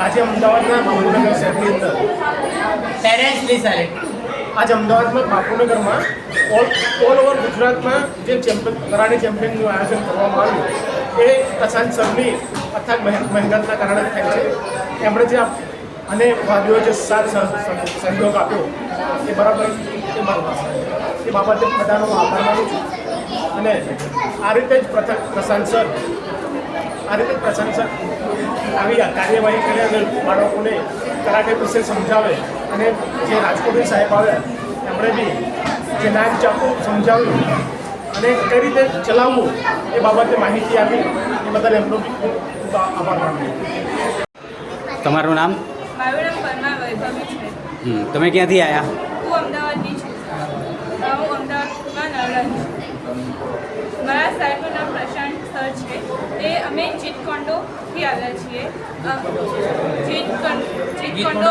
આજે અમદાવાદના બાપુનગર શહેરની અંદર. પેરેન્ટ્સ પ્લીઝ સાહેબ આજે અમદાવાદમાં બાપુનગરમાં ઓલ ઓલ ઓવર ગુજરાતમાં જે ચેમ્પિયન કરાણી ચેમ્પિયનનું આયોજન કરવામાં આવ્યું એ પ્રશાંત સરની અથાગ મહેનત મહેનતના કારણે થાય છે. એમણે જે અને વાદીઓએ જે સાથ સહ- સહયોગ આપ્યો એ બરાબર એ બાબતે બધાનો આભાર માનું છું. અને આ રીતે જ પ્રથમ પ્રશાંત સર આ રીતે પ્રશાંત આવી કાર્યવાહી કરે અને બાળકોને કરાટે વિશે સમજાવે અને જે રાજકોટની સાહેબ આવે એમણે બી જે નાયક ચાકુ સમજાવ્યું અને કઈ રીતે ચલાવવું એ બાબતે માહિતી આપી. એ બદલ એમનો ખૂબ આભાર માનું તમારું નામ? મારું નામ પરમા વૈભવી છે. તમે ક્યાંથી આવ્યા હું અમદાવાદની છું. હું અમદાવાદમાં નવરા છું. મારા સાહેબનું નામ પ્રશાંત અમે ચિટકોન્ડોથી આવ્યા છીએ. ચિતકોંડો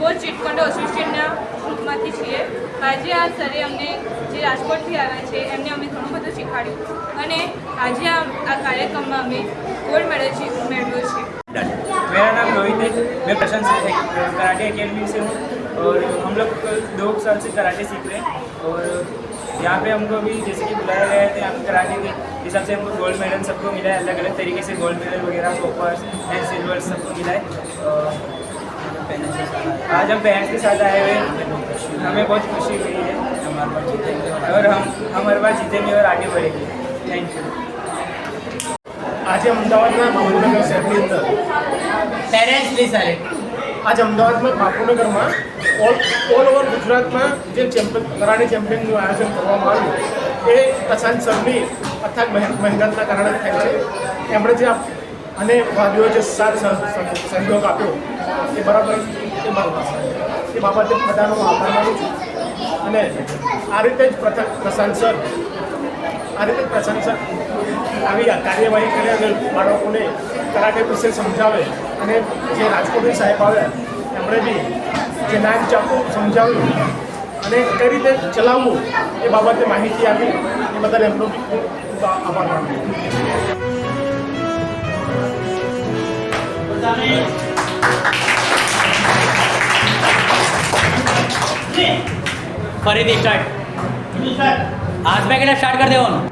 કોચ ચિટકોન્ડો એસોસિએશનના ગ્રુપમાંથી છીએ. આજે આ સરે અમને જે રાજકોટથી આવ્યા છે એમને અમે ઘણું બધું શીખવાડ્યું અને આજે આ કાર્યક્રમમાં અમે ગોલ્ડ મેડલ મેળવ્યો છે. મેરા નામ રોહિત મેં પ્રશંસા કરાટે એકેડમી સે હું. और हम लोग दो साल से कराटे सीख रहे हैं और यहाँ पे हमको अभी जैसे कि बुलाया गया है तो यहाँ पे कराटे के हिसाब से हमको गोल्ड मेडल सबको मिला है अलग अलग तरीके से गोल्ड मेडल वगैरह कॉपर्स एंड सिल्वर सबको मिला है और आज हम पेरेंट्स के साथ आए हुए हैं हमें बहुत खुशी हुई है और हम हम हर बार जीतेंगे और आगे बढ़ेंगे थैंक यू આજે અમદાવાદના બાપુનગર શહેરની અંદર પેરેન્ટ્સ પ્લીઝ સાહેબ આજે અમદાવાદમાં બાપુનગરમાં ઓલ ઓલ ઓવર ગુજરાતમાં જે ચેમ્પિયન કરાણી ચેમ્પિયનનું આયોજન કરવામાં આવ્યું, એ પ્રશાંત સરની અથાગ મહેનત મહેનતના કારણે થાય છે. એમણે જે અને વાદીઓએ જે સાથ સહ- સહ- સહયોગ આપ્યો, એ બરાબર એ બરાબર એ બાબતે બધાનો આભાર માનું છું. અને આ રીતે જ પ્રથા પ્રશાંત સર આ રીતે પ્રશંસક આવી કાર્યવાહી કરે અને બાળકોને કરાટે વિશે સમજાવે અને જે રાજકોટની સાહેબ આવ્યા એમણે બી જે નામ ચાકુ સમજાવ્યું અને કઈ રીતે ચલાવવું એ બાબતે માહિતી આપી. એ બદલ એમનો ખૂબ આભાર માનું ફરીથી સ્ટાર્ટ હાથ પેકેટ સ્ટાર્ટ કરી દેવાનું.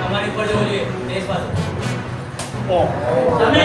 તમારી ઉપર જવું જોઈએ. પાછું ઓ સામે.